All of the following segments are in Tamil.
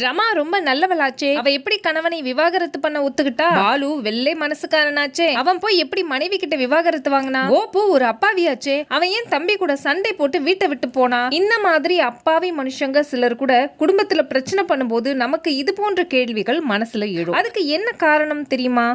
ரமா ரொம்ப நல்லவளாச்சே. அவ எப்படி கணவனை விவாகரத்து பண்ண ஒத்துக்கிட்டா? பாலு வெள்ளை மனசுக்காரனாச்சே. அவன் போய் எப்படி மனைவி கிட்ட விவாகரத்து வாங்கினா? கோபு ஒரு அப்பாவியாச்சே. அவன் ஏன் தம்பி கூட சண்டை போட்டு வீட்டை விட்டு போனா? இந்த மாதிரி அப்பாவி மனுஷங்க சிலர் கூட குடும்பத்துல பிரச்சனை பண்ணும்போது நமக்கு இது போன்ற கேள்விகள் மனசுல எழும். அதுக்கு என்ன காரணம் தெரியுமா?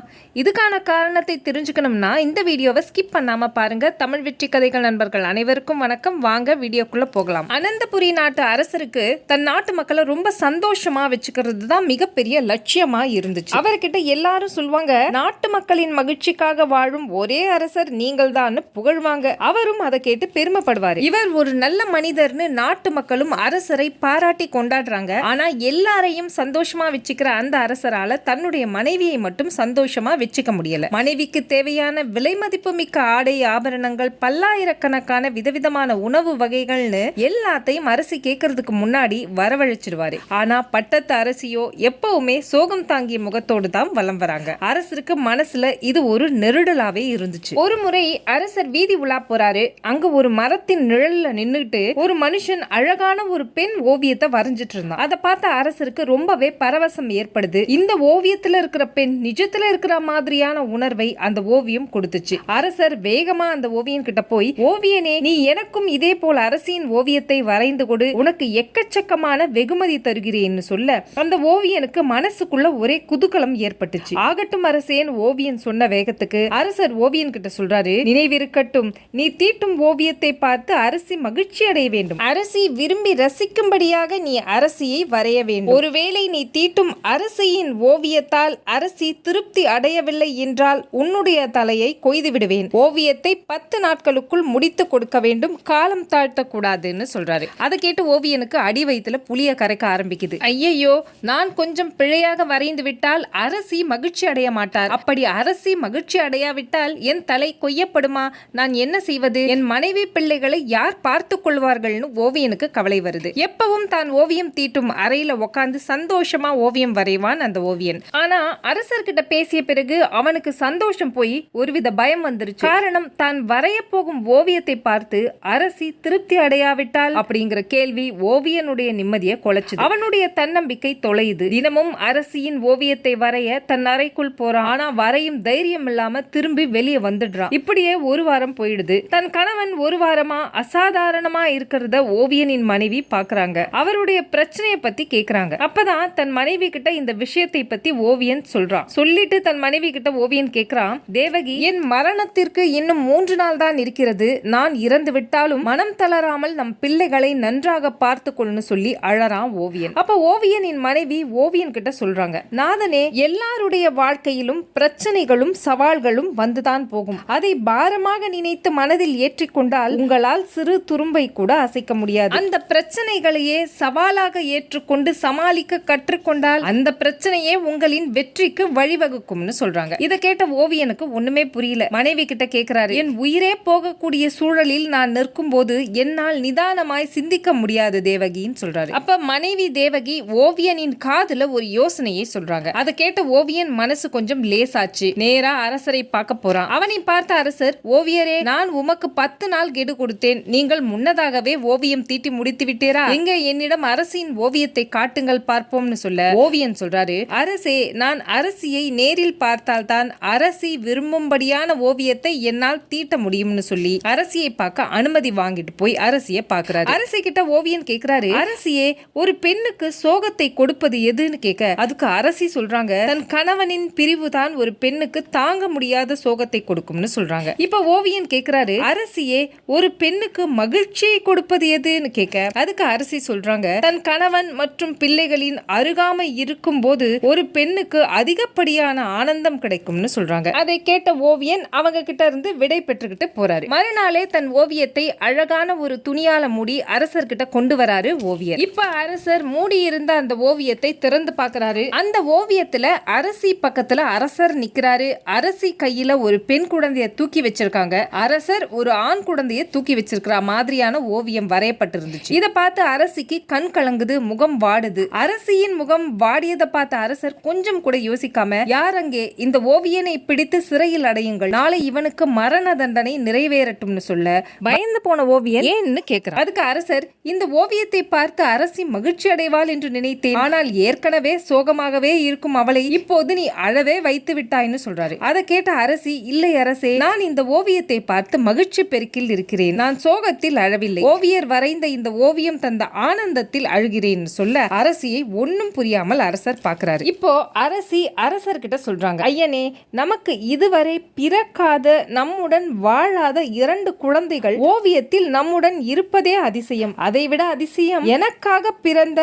இதுக்கான காரணத்தை தெரிஞ்சுக்கணும்னா இந்த வீடியோவை ஸ்கிப் பண்ணாம பாருங்க. தமிழ் வெற்றி கதைகள் நண்பர்கள் அனைவருக்கும் வணக்கம். வாங்க வீடியோக்குள்ள போகலாம். அனந்தபுரி நாட்டு அரசருக்கு தன் நாட்டு மக்களை ரொம்ப சந்தோஷம் வச்சுக்கிறது தான் மிகப்பெரிய லட்சியமா இருந்துச்சு. அவர்கிட்ட எல்லாரும் சொல்லுவாங்க நாட்டு மக்களின் மகிழ்ச்சிக்காக வாழும் ஒரே அரசர் நீங்கள் தான் புகழ்வாங்க. அவரும் அதை கேட்டு பெருமைப்படுவாரு. இவர் ஒரு நல்ல மனிதர்னு நாட்டு மக்களும் அரசரை பாராட்டி கொண்டாடுறாங்க. ஆனா எல்லாரையும் சந்தோஷமா வச்சுக்கிற அந்த அரசரால தன்னுடைய மனைவியை மட்டும் சந்தோஷமா வச்சுக்க முடியல. மனைவிக்கு தேவையான விலை மதிப்பு மிக்க ஆடை ஆபரணங்கள் பல்லாயிரக்கணக்கான விதவிதமான உணவு வகைகள்னு எல்லாத்தையும் அரசு கேட்கறதுக்கு முன்னாடி வரவழைச்சிருவாரு. ஆனா பட்டத்து அரசியோ எப்பவுமே சோகம் தாங்கிய முகத்தோடு தான் வலம் வராங்க. அரசருக்கு மனசுல இது ஒரு நெருடலாவே இருந்துச்சு. ஒரு முறை அரசர் வீதி உலா போறாரு. அங்க ஒரு மரத்தின் நிழல்ல நின்னுட்டு ஒரு மனுஷன் அழகான ஒரு பெண் ஓவியத்தை வரைஞ்சிட்டு இருந்தான். அதை பார்த்த அரசருக்கு ரொம்பவே பரவசம் ஏற்படுது. இந்த ஓவியத்துல இருக்கிற பெண் நிஜத்துல இருக்கிற மாதிரியான உணர்வை அந்த ஓவியம் கொடுத்துச்சு. அரசர் வேகமா அந்த ஓவியன் கிட்ட போய் ஓவியனே நீ எனக்கும் இதே போல அரசியின் ஓவியத்தை வரைந்து கொடு. உனக்கு எக்கச்சக்கமான வெகுமதி தருகிறேன்னு சொல்ல அந்த ஓவியனுக்கு மனசுக்குள்ள ஒரே குதூகலம் ஏற்பட்டுச்சு. ஆகட்டும் அரசேன் ஓவியன் சொன்ன வேகத்துக்கு அரசர் ஓவியன் கிட்ட சொல்றாரு நினைவிருக்கட்டும் நீ தீட்டும் ஓவியத்தை பார்த்து அரசி மகிழ்ச்சி அடைய வேண்டும். அரசி விரும்பி ரசிக்கும்படியாக நீ அரசியை வரைய வேண்டும். ஒருவேளை நீ தீட்டும் அரசியின் ஓவியத்தால் அரசி திருப்தி அடையவில்லை என்றால் உன்னுடைய தலையை கொய்து விடுவேன். ஓவியத்தை பத்து நாட்களுக்குள் முடித்து கொடுக்க வேண்டும். காலம் தாழ்த்த கூடாதுன்னு சொல்றாரு. அதை கேட்டு ஓவியனுக்கு அடி வயித்துல புளிய கரைக்க ஆரம்பிக்குது. ஐயையோ நான் கொஞ்சம் பிழையாக வரைந்து விட்டால் அரசி மகிழ்ச்சி அடைய மாட்டார். அப்படி அரசி மகிழ்ச்சி அடையாவிட்டால் என் தலை கொய்யப்படுமா? நான் என்ன செய்வது? என் மனைவி பிள்ளைகளை யார் பார்த்து கொள்வார்கள்னு ஓவியனுக்கு கவலை வருது. எப்பவும் தான் ஓவியம் தீட்டும் அறையில உட்காந்து சந்தோஷமா ஓவியம் வரைவான் அந்த ஓவியன். ஆனா அரசர்கிட்ட பேசிய பிறகு அவனுக்கு சந்தோஷம் போய் ஒருவித பயம் வந்துருச்சு. காரணம் தான் வரைய போகும் ஓவியத்தை பார்த்து அரசி திருப்தி அடையாவிட்டால் அப்படிங்கிற கேள்வி ஓவியனுடைய நிம்மதியை குலைச்சுது. அவனுடைய தன்னம்பிக்கை தொலையுது. தினமும் அரசியின் ஓவியத்தை வரைய தன் அறைக்குள் போறான் ஆனா வரையும் தைரியம் இல்லாம திரும்பி வெளியே வந்துடுறான் இப்படியே ஒரு வாரம் போயிடுது. தன் கணவன் ஒரு வாரமா அசாதாரணமா இருக்கிறத ஓவியனின் மனைவி பாக்குறாங்க. அவருடைய பிரச்சனையை பத்தி கேக்குறாங்க. அப்பதான் தன் மனைவி கிட்ட இந்த விஷயத்தை பத்தி ஓவியன் சொல்றான் சொல்லிட்டு தன் மனைவி கிட்ட ஓவியன் கேக்குறான் தேவகி என் மரணத்திற்கு இன்னும் மூன்று நாள் தான் இருக்கிறது. நான் இறந்து விட்டாலும் மனம் தளராமல் நம் பிள்ளைகளை நன்றாக பார்த்து கொள்னு சொல்லி அழறான் ஓவியன். அப்ப ஓவியனின் மனைவி ஓவியன் கிட்ட சொல்றாங்க நாதனே எல்லாருடைய வாழ்க்கையிலும் பிரச்சனைகளும் சவால்களும் வந்துதான் போகும். அதை பாரமாக நினைத்து மனதில் ஏற்றிக்கொண்டால் உங்களால் சிறு துரும்பை கூட அசைக்க முடியாது. அந்த பிரச்சனைகளையே சவாலாக ஏற்றுக்கொண்டு சமாளிக்க கற்றுக்கொண்டால் அந்த பிரச்சனையே உங்களின் வெற்றிக்கு வழிவகுக்கும்னு சொல்றாங்க. இதை கேட்ட ஓவியனுக்கு ஒண்ணுமே புரியல. மனைவி கிட்ட கேக்குறாரு என் உயிரே போகக்கூடிய சூழலில் நான் நிற்கும் போது என்னால் நிதானமாய் சிந்திக்க முடியாது தேவகின்னு சொல்றாரு. அப்ப மனைவி தேவகி ஓவியனின் காதுல ஒரு யோசனையை சொல்றாங்க. அதை கேட்ட ஓவியன் மனசு கொஞ்சம் லேசாச்சு. நேரா அரசரை பார்க்க போறான். அவனை பார்த்த அரசர் ஓவியரே நான் உமக்கு பத்து நாள் கெடு கொடுத்தேன். நீங்கள் முன்னதாகவே ஓவியம் தீட்டி முடித்து விட்டீரா? எங்க என்னிடம் அரசின் ஓவியத்தை காட்டுங்கள் பார்ப்போம்னு சொல்ல. ஓவியன் சொல்றாரு அரசே நான் அரசியை நேரில் பார்த்தால்தான் அரசி விரும்பும்படியான ஓவியத்தை என்னால் தீட்ட முடியும்னு சொல்லி அரசியை பார்க்க அனுமதி வாங்கிட்டு போய் அரசியை பார்க்கிறாரு. அரசி கிட்ட ஓவியன் கேக்குறாரு அரசியே ஒரு பெண்ணுக்கு சோகத்தை கொடுப்பது எதுன்னு கேட்க அதுக்கு அரசி சொல்றாங்க தன் கணவனின் பிரிவு தான் ஒரு பெண்ணுக்கு தாங்க முடியாத சோகத்தை கொடுக்கும்னு சொல்றாங்க. இப்ப ஓவியன் கேக்குறாரு அரசியே ஒரு பெண்ணுக்கு மகிழ்ச்சியை கொடுப்பது எதுன்னு கேட்க அதுக்கு அரசி சொல்றாங்க தன் கணவன் மற்றும் பிள்ளைகளின் அருகாமை இருக்கும் போது ஒரு பெண்ணுக்கு அதிகப்படியான ஆனந்தம் கிடைக்கும்னு சொல்றாங்க. அதை கேட்ட ஓவியன் அவங்க கிட்ட இருந்து விடை பெற்றுக்கிட்டு போறாரு. மறுநாளே தன் ஓவியத்தை அழகான ஒரு துணியால மூடி அரசர்கிட்ட கொண்டு வராரு ஓவியர். இப்ப அரசர் மூடி இருந்த அந்த ஓவியத்தை திறந்து பார்க்கறாரு. அந்த ஓவியத்துல அரசி பக்கத்துல அரசர் நிக்கிறாரு. அரசி கையில ஒரு பெண் குழந்தைய தூக்கி வச்சிருக்காங்க. அரசர் ஒரு ஆண் குழந்தைய தூக்கி வச்சிருக்கிற மாதிரியான ஓவியம் வரையப்பட்டிருந்துச்சு. இதை பார்த்து அரசிக்கு கண் கலங்குது முகம் வாடுது. அரசியின் முகம் வாடியதை பார்த்த அரசர் கொஞ்சம் கூட யோசிக்காம யார் அங்கே? இந்த ஓவியனை பிடித்து சிறையில் அடையுங்கள். நாளை இவனுக்கு மரண தண்டனை நிறைவேறட்டும்னு சொல்ல பயந்து போன ஓவியன்? ஏன்னு கேட்கிறார் அதுக்கு அரசர் இந்த ஓவியத்தை பார்த்து அரசி மகிழ்ச்சி அடைவாள் என்று என்று நினைத்தேன். ஆனால் ஏற்கனவே சோகமாகவே இருக்கும் அவளை இப்போது நீ அழவே வைத்து விட்டாய்னு சொல்றாரு. அதை கேட்ட அரசி இல்லை அரசே நான் இந்த ஓவியத்தை பார்த்து மகிழ்ச்சி பெருக்கில் இருக்கிறேன். நான் சோகத்தில் அழவில்லை. ஓவியர் வரைந்த இந்த ஓவியம் தந்த ஆனந்தத்தில் அழுகிறேன் சொல்ல அரசியை ஒன்னும் புரியாமல் அரசர் பார்க்கிறாரு. இப்போ அரசி அரசர்கிட்ட சொல்றாங்க ஐயனே நமக்கு இதுவரை பிறக்காத நம்முடன் வாழாத இரண்டு குழந்தைகள் ஓவியத்தில் நம்முடன் இருப்பதே அதிசயம். அதைவிட அதிசயம் எனக்காக பிறந்த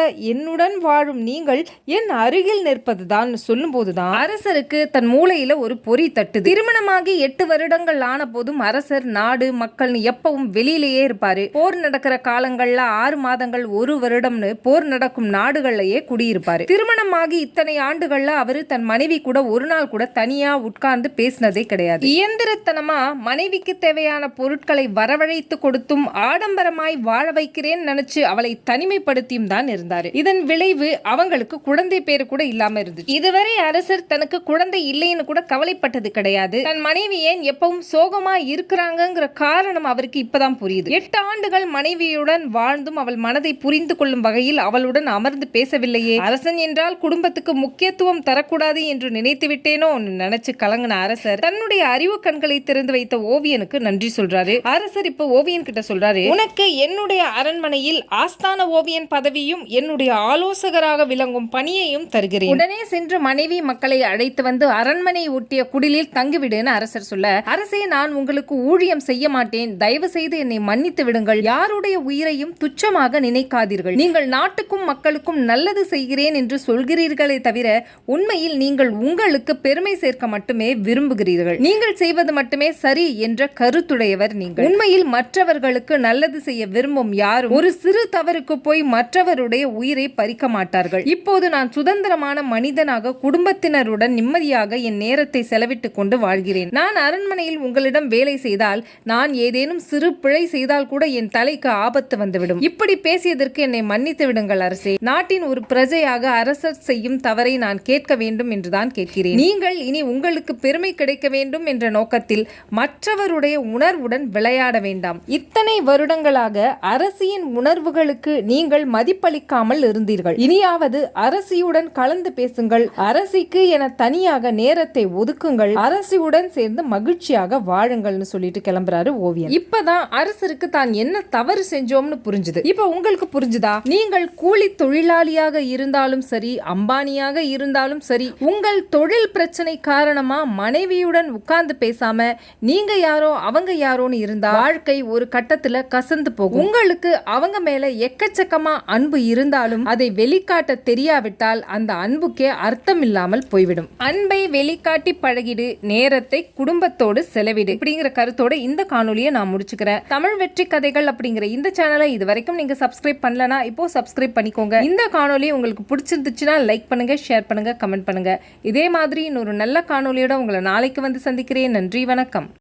என்னுடன் வாழும் நீங்கள் என் அருகில் நிற்பதுதான் சொல்லும்போதுதான் அரசருக்கு தன் மூளையில ஒரு பொறி தட்டுது. திருமணமாகி எட்டு வருடங்கள் ஆன போதும் அரசர் நாடு மக்கள்னு எப்பவும் வெளியிலேயே இருப்பாரு. போர் நடக்கிற காலங்கள்ல ஆறு மாதங்கள் ஒரு வருடம்னு போர் நடக்கும் நாடுகள்லயே குடியிருப்பாரு. திருமணமாகி இத்தனை ஆண்டுகள்ல அவரு தன் மனைவி கூட ஒரு நாள் கூட தனியா உட்கார்ந்து பேசினதே கிடையாது. இயந்திரத்தனமா மனைவிக்கு தேவையான பொருட்களை வரவழைத்து கொடுத்தும் ஆடம்பரமாய் வாழ வைக்கிறேன் நினைச்சு அவளை தனிமைப்படுத்தியும் தான் இருந்தாரு. இதன் விளைவு அவங்களுக்கு குழந்தை பேரு கூட இல்லாம இருந்துச்சு. இதுவரை அரசர் தனக்கு குழந்தை இல்லைன்னு கூட கவலைப்பட்டது கிடையாது. தன் மனைவி ஏன் எப்பவும் சோகமா இருக்கிறாங்கங்கிற காரணம் அவருக்கு இப்பதான் புரியுது. எட்டு ஆண்டுகள் மனைவியுடன் வாழ்ந்தும் அவள் மனதை புரிந்து கொள்ளும் வகையில் அவளுடன் அமர்ந்து பேசவில்லையே. அரசன் என்றால் குடும்பத்துக்கு முக்கியத்துவம் தரக்கூடாது என்று நினைத்து விட்டேனோ நினைச்சு கலங்கின அரசர் தன்னுடைய அறிவு கண்களை திறந்து வைத்த ஓவியனுக்கு நன்றி சொல்றாரு. அரசர் இப்ப ஓவியன் கிட்ட சொல்றாரு உனக்கு என்னுடைய அரண்மனையில் ஆஸ்தான ஓவியன் பதவியும் என்னுடைய ஆலோசகராக விளங்கும் பணியையும் தருகிறேன். உடனே சென்று மனைவி மக்களை அழைத்து வந்து அரண்மனை ஒட்டிய குடிலில் தங்கிவிடுன்னு அரசர் சொல்ல அரசே நான் உங்களுக்கு ஊழியம் செய்ய மாட்டேன். தயவு செய்து என்னை மன்னித்து விடுங்கள். யாருடைய உயிரையும் துச்சமாக நினைக்காதீர்கள். நீங்கள் நாட்டுக்கும் மக்களுக்கும் நல்லது செய்கிறேன் என்று சொல்கிறீர்களே தவிர உண்மையில் நீங்கள் உங்களுக்கு பெருமை சேர்க்க மட்டுமே விரும்புகிறீர்கள். நீங்கள் செய்வது மட்டுமே சரி என்ற கருத்துடையவர் நீங்கள். உண்மையில் மற்றவர்களுக்கு நல்லது செய்ய விரும்பும் யாரும் ஒரு சிறு தவறுக்கு போய் மற்றவருடைய உயிரை பறிக்க மாட்டார்கள் இப்போது நான் சுதந்திரமான மனிதனாக குடும்பத்தினருடன் நிம்மதியாக என் நேரத்தை செலவிட்டுக் கொண்டு வாழ்கிறேன். நான் அரண்மனையில் உங்களிடம் வேலை செய்தால் நான் ஏதேனும் சிறு பிழை செய்தால் கூட என் தலைக்கு ஆபத்து வந்துவிடும். இப்படி பேசியதற்கு என்னை மன்னித்து விடுங்கள் அரசே. நாட்டின் ஒரு பிரஜையாக அரசர் செய்யும் தவறை நான் கேட்க வேண்டும் என்றுதான் கேட்கிறேன். நீங்கள் இனி உங்களுக்கு பெருமை கிடைக்க வேண்டும் என்ற நோக்கத்தில் மற்றவருடைய உணர்வுடன் விளையாட வேண்டாம். இத்தனை வருடங்களாக அரசியின் உணர்வுகளுக்கு நீங்கள் மதிப்பளிக்காமல் இருந்தீர்கள். இனியாவது அரசியுடன் கலந்து பேசுங்கள். அரசிக்கு என தனியாக நேரத்தை ஒதுக்குங்கள். அரசியுடன் சேர்ந்து மகிழ்ச்சியாக வாழுங்கள்னு சொல்லிட்டு கிளம்புறாரு ஓவியன். இப்பதான் அரசருக்கு தான் என்ன தவறு செஞ்சோம்னு புரிஞ்சுது. இப்ப உங்களுக்கு புரிஞ்சுதா? நீங்கள் கூலி தொழிலாளியாக இருந்தாலும் சரி அம்பானியாக இருந்தாலும் சரி உங்கள் தொழில் பிரச்சனை காரணமா மனைவியுடன் உட்கார்ந்து பேசாம நீங்க யாரோ அவங்க யாரோன்னு இருந்தா வாழ்க்கை ஒரு கட்டத்துல கசந்து போகும். உங்களுக்கு அவங்க மேல எக்கச்சக்கமா அன்பு இருந்தாலும் அதை வெளிக்காட்ட தெரியாவிட்டால் அந்த அன்புக்கே அர்த்தம் இல்லாமல் போய்விடும். அன்பை வெளிக்காட்டி பழகிடு நேரத்தை குடும்பத்தோடு செலவிடு அப்படிங்கிற கருத்தோட இந்த காணொலியை நான் முடிச்சுக்கிறேன். தமிழ் வெற்றி கதைகள் அப்படிங்கிற இந்த சேனலை இது வரைக்கும் நீங்க சப்ஸ்கிரைப் பண்ணலனா இப்போ சப்ஸ்கிரைப் பண்ணிக்கோங்க. இந்த காணொலி உங்களுக்கு பிடிச்சிருந்துச்சுன்னா லைக் பண்ணுங்க ஷேர் பண்ணுங்க கமெண்ட் பண்ணுங்க. இதே மாதிரி இன்னொரு நல்ல காணொலியோட உங்களை நாளைக்கு வந்து சந்திக்கிறேன். நன்றி வணக்கம்.